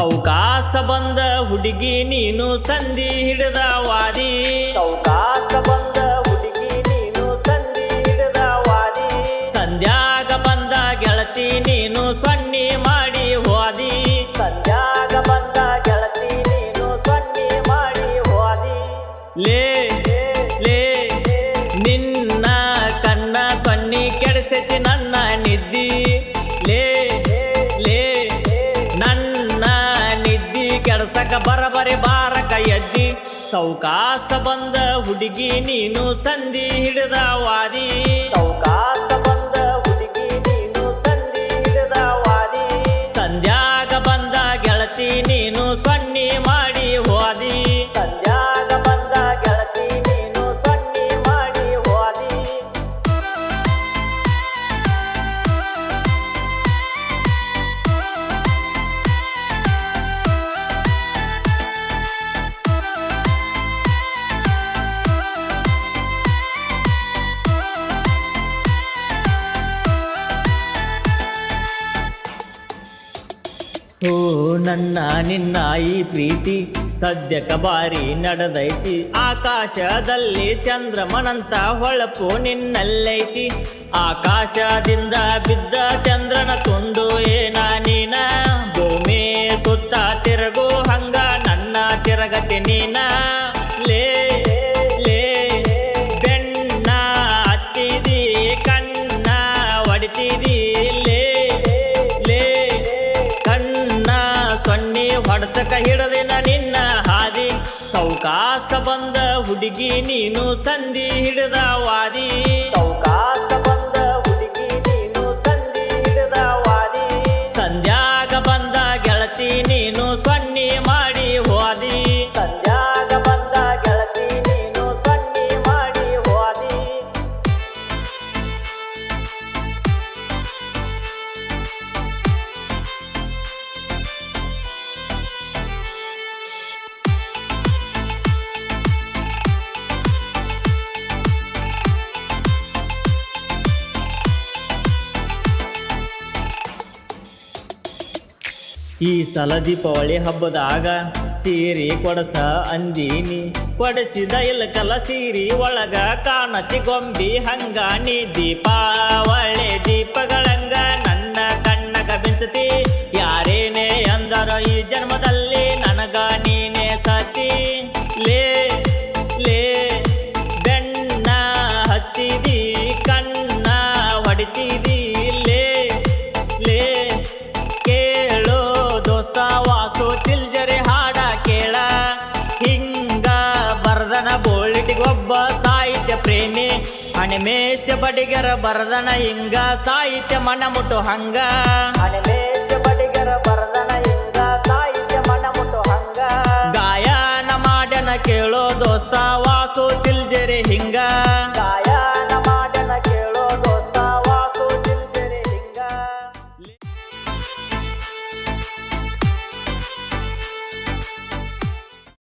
ಸೌಕಾಸ ಬಂದ ಹುಡುಗಿ ನೀನು ಸಂಧಿ ಹಿಡಿದ ವಾದಿ. ಸೌಕಾಸ ಬಂದ ಹುಡುಗಿ ನೀನು ಸಂಧಿ ಹಿಡಿದ ವಾದಿ. ಸಂಧ್ಯಾಗ ಬಂದ ಗೆಳತಿ ನೀನು ಸೊನ್ನಿ ಮಾಡಿ ಹೋದಿ. ಸಂಧ್ಯಾಗ ಬಂದ ಗೆಳತಿ ನೀನು ಸೊನ್ನಿ ಮಾಡಿ ಹೋದಿ. ಲೇ ಲೇ ನಿನ್ನ ಕಣ್ಣ ಸೊನ್ನಿ ಕೆಡಿಸೈತಿ ನನ್ನ ಕೆಡ್ಸಕ ಬರಬರಿ ಬಾರಕ ಎದ್ದಿ. ಸೌಕಾಸ ಬಂದ ಹುಡುಗಿ ನೀನು ಸಂಧಿ ಹಿಡಿದ ವಾದಿ. ಓ ನನ್ನ, ನಿನ್ನ ಈ ಪ್ರೀತಿ ಸದ್ಯಕ ಬಾರಿ ನಡೆದೈತಿ. ಆಕಾಶದಲ್ಲಿ ಚಂದ್ರಮನಂತ ಹೊಳಪು ನಿನ್ನಲ್ಲೈತಿ. ಆಕಾಶದಿಂದ ಬಿದ್ದ ಚಂದ್ರನ ತುಂಡು ಏನ ನೀನ? ಸೌಕಾಸ ಬಂದ ಹುಡುಗಿ ನೀನು ಸಂಧಿ ಹಿಡಿದ ವಾದಿ. ಸೌಕಾಸ ಈ ಸಲ ದೀಪಾವಳಿ ಹಬ್ಬದಾಗ ಸೀರೆ ಕೊಡಸ ಅಂದೀನಿ. ಕೊಡಸಿದ ಇಲ್ಲ ಕಲ ಸೀರಿ ಒಳಗ ಕಾಣತಿ ಗೊಂಬಿ ಹಂಗ ನೀ ದೀಪಾವಳಿ ದೀಪಗಳಂಗ ಬರ್ದನ ಬೋಳಿಟಿಗೊಬ್ಬ ಸಾಹಿತ್ಯ ಪ್ರೇಮಿ. ಅಣಿಮೇಶ ಬಡಿಗರ ಬರದನ ಹಿಂಗ ಸಾಹಿತ್ಯ ಮನ ಮುಟ್ಟು ಹಂಗ. ಅಣಿಮೇಶ ಬಡಿಗರ ಬರದನ ಹಿಂಗ ಸಾಹಿತ್ಯ ಮನ ಮುಟ್ಟು ಹಂಗ. ಗಾಯನ ಮಾಡ್ಯನ ಕೇಳೋ ದೋಸ್ತ ವಾಸು ಚಿಲ್ಜರಿ ಹಿಂಗ.